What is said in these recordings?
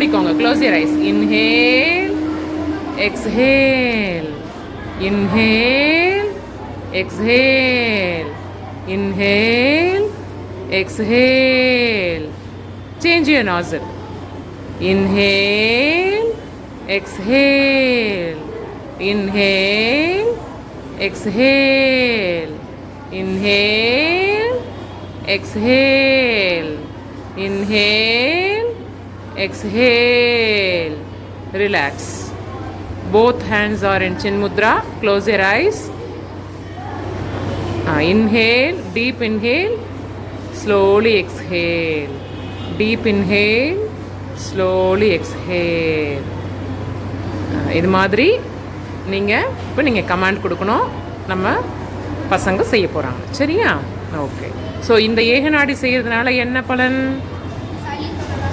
மூடிக்கோங்க close your eyes inhale exhale inhale exhale inhale exhale change your nasal inhale exhale inhale exhale inhale exhale inhale exhale relax both hands are in chin mudra close your eyes Uh, inhale deep inhale slowly exhale deep inhale slowly exhale Ah, இது மாதிரி நீங்கள் இப்போ நீங்கள் command கொடுக்கணும் நம்ம பசங்க செய்ய போகிறாங்க சரியா ஓகே ஸோ இந்த ஏகநாடி செய்கிறதுனால என்ன பலன்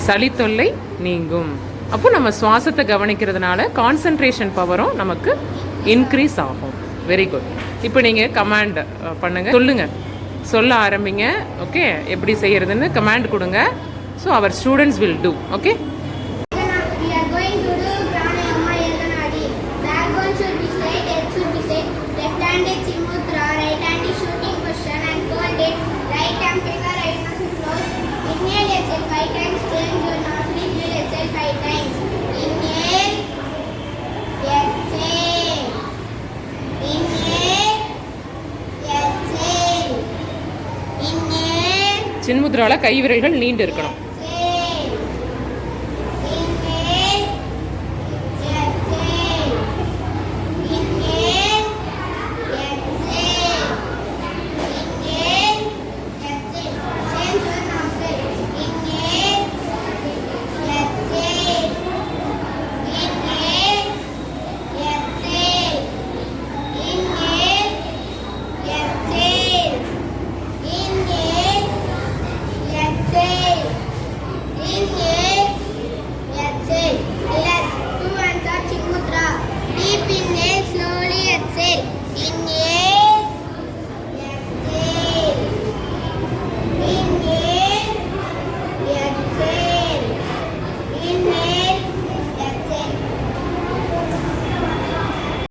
சளி தொல்லை நீங்கும். அப்போ நம்ம சுவாசத்தை கவனிக்கிறதுனால கான்சன்ட்ரேஷன் பவரும் நமக்கு இன்க்ரீஸ் ஆகும். வெரி குட் இப்போ நீங்கள் கமாண்ட் பண்ணுங்க. சொல்லுங்கள் சொல்ல ஆரம்பிங்க. ஓகே எப்படி செய்யறதுன்னு கமாண்ட் கொடுங்க. So our students will do okay சின்முத்ராவில் Inhale. கை விரல்கள் நீண்டு இருக்கணும்